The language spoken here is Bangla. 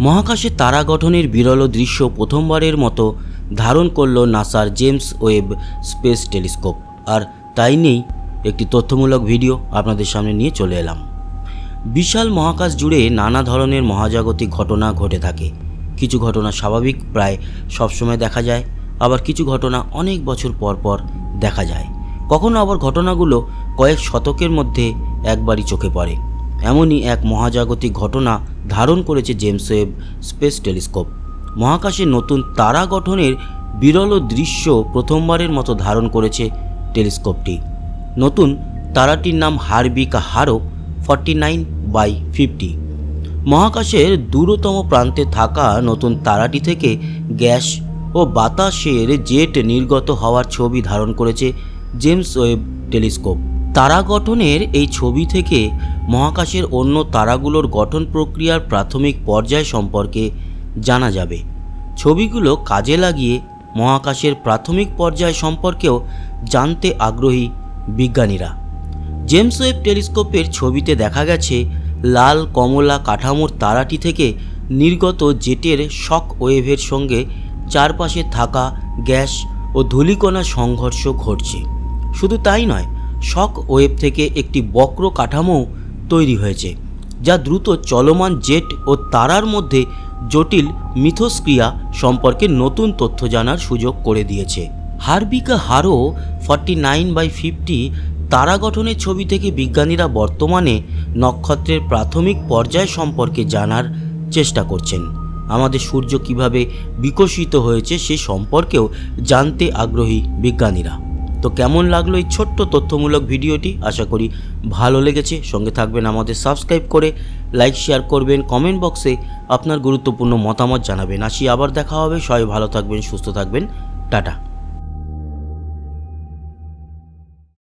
মহাকাশে তারা গঠনের বিরল দৃশ্য প্রথমবারের মতো ধারণ করল নাসার জেমস ওয়েব স্পেস টেলিস্কোপ। আর তাই নেই একটি তথ্যমূলক ভিডিও আপনাদের সামনে নিয়ে চলে এলাম। বিশাল মহাকাশ জুড়ে নানা ধরনের মহাজাগতিক ঘটনা ঘটে থাকে। কিছু ঘটনা স্বাভাবিক, প্রায় সবসময় দেখা যায়। আবার কিছু ঘটনা অনেক বছর পর পর দেখা যায়। কখনো আবার ঘটনাগুলো কয়েক শতকের মধ্যে একবারই চোখে পড়ে। এমনই এক মহাজাগতিক ঘটনা ধারণ করেছে জেমস ওয়েব স্পেস টেলিস্কোপ। মহাকাশে নতুন তারা গঠনের বিরল দৃশ্য প্রথমবারের মতো ধারণ করেছে টেলিস্কোপটি। নতুন তারাটির নাম Herbig Haro, forty nine by fifty. মহাকাশের দূরতম প্রান্তে থাকা নতুন তারাটি থেকে গ্যাস ও বাতাসের জেট নির্গত হওয়ার ছবি ধারণ করেছে জেমস ওয়েব টেলিস্কোপ। তারা গঠনের এই ছবি থেকে মহাকাশের অন্য তারাগুলোর গঠন প্রক্রিয়ার প্রাথমিক পর্যায় সম্পর্কে জানা যাবে। ছবিগুলো কাজে লাগিয়ে মহাকাশের প্রাথমিক পর্যায় সম্পর্কেও জানতে আগ্রহী বিজ্ঞানীরা। জেমস ওয়েব টেলিস্কোপের ছবিতে দেখা গেছে, লাল কমলা কাঠামোর তারাটি থেকে নির্গত জেটের শক ওয়েভের সঙ্গে চারপাশে থাকা গ্যাস ও ধূলিকণা সংঘর্ষ ঘটছে। শুধু তাই নয় শক ওয়েভ থেকে একটি বক্র কাঠামো তৈরি হয়েছে, যা দ্রুত চলমান জেট ও তারার মধ্যে জটিল মিথস্ক্রিয়া সম্পর্কে নতুন তথ্য জানার সুযোগ করে দিয়েছে। Herbig Haro forty nine by fifty তারা গঠনের ছবি থেকে বিজ্ঞানীরা বর্তমানে নক্ষত্রের প্রাথমিক পর্যায় সম্পর্কে জানার চেষ্টা করছেন। আমাদের সূর্য কীভাবে বিকশিত হয়েছে সে সম্পর্কেও জানতে আগ্রহী বিজ্ঞানীরা। তো কেমন লাগল এই ছোট্ট তথ্যমূলক ভিডিওটি? আশা করি ভালো লেগেছে। সঙ্গে থাকবেন আমাদের সাবস্ক্রাইব করে লাইক শেয়ার করবেন কমেন্ট বক্সে আপনার গুরুত্বপূর্ণ মতামত জানাবেন। আসি আবার দেখা হবে। সবাই ভালো থাকবেন, সুস্থ থাকবেন। টাটা।